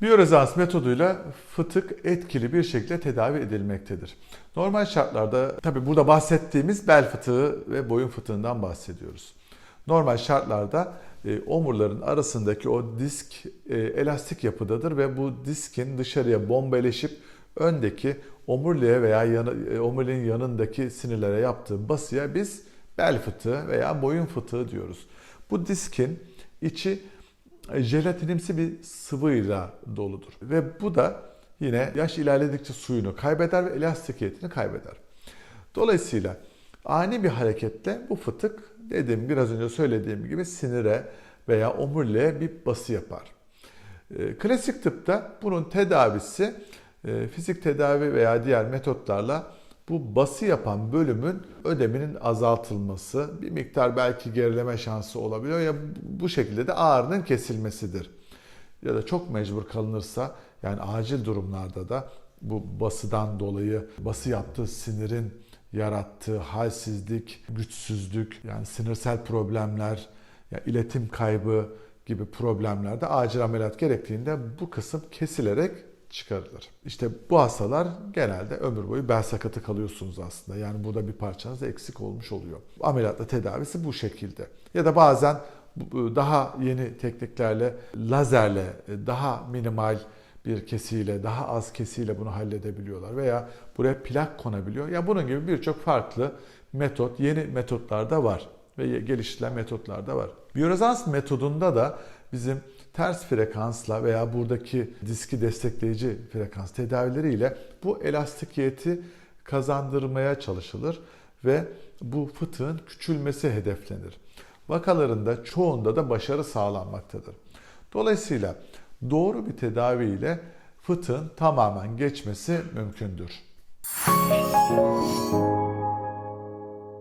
Biyorezans metoduyla fıtık etkili bir şekilde tedavi edilmektedir. Normal şartlarda tabi burada bahsettiğimiz bel fıtığı ve boyun fıtığından bahsediyoruz. Normal şartlarda e, omurların arasındaki o disk e, elastik yapıdadır ve bu diskin dışarıya bombeleşip öndeki omurliğe veya yanı, e, omuriliğin yanındaki sinirlere yaptığı basıya biz bel fıtığı veya boyun fıtığı diyoruz. Bu diskin içi jelatinimsi bir sıvıyla doludur. Ve bu da yine yaş ilerledikçe suyunu kaybeder ve elastikiyetini kaybeder. Dolayısıyla ani bir hareketle bu fıtık dediğim biraz önce söylediğim gibi sinire veya omuriliğe bir bası yapar. E, Klasik tıpta bunun tedavisi e, fizik tedavi veya diğer metotlarla bu bası yapan bölümün ödeminin azaltılması, bir miktar belki gerileme şansı olabiliyor ya bu şekilde de ağrının kesilmesidir. Ya da çok mecbur kalınırsa yani acil durumlarda da bu basıdan dolayı bası yaptığı sinirin yarattığı halsizlik, güçsüzlük, yani sinirsel problemler, ya iletim kaybı gibi problemlerde acil ameliyat gerektiğinde bu kısım kesilerek çıkarılır. İşte bu hastalar genelde ömür boyu bel sakatı kalıyorsunuz aslında. Yani burada bir parçanız eksik olmuş oluyor. Ameliyatla tedavisi bu şekilde. Ya da bazen daha yeni tekniklerle lazerle daha minimal bir kesiyle, daha az kesiyle bunu halledebiliyorlar veya buraya plak konabiliyor. Ya bunun gibi birçok farklı metot, yeni metotlar da var ve geliştirilen metotlar da var. Biyorezans metodunda da bizim ters frekansla veya buradaki diski destekleyici frekans tedavileriyle bu elastikiyeti kazandırmaya çalışılır ve bu fıtığın küçülmesi hedeflenir. Vakalarında çoğunda da başarı sağlanmaktadır. Dolayısıyla doğru bir tedavi ile fıtığın tamamen geçmesi mümkündür.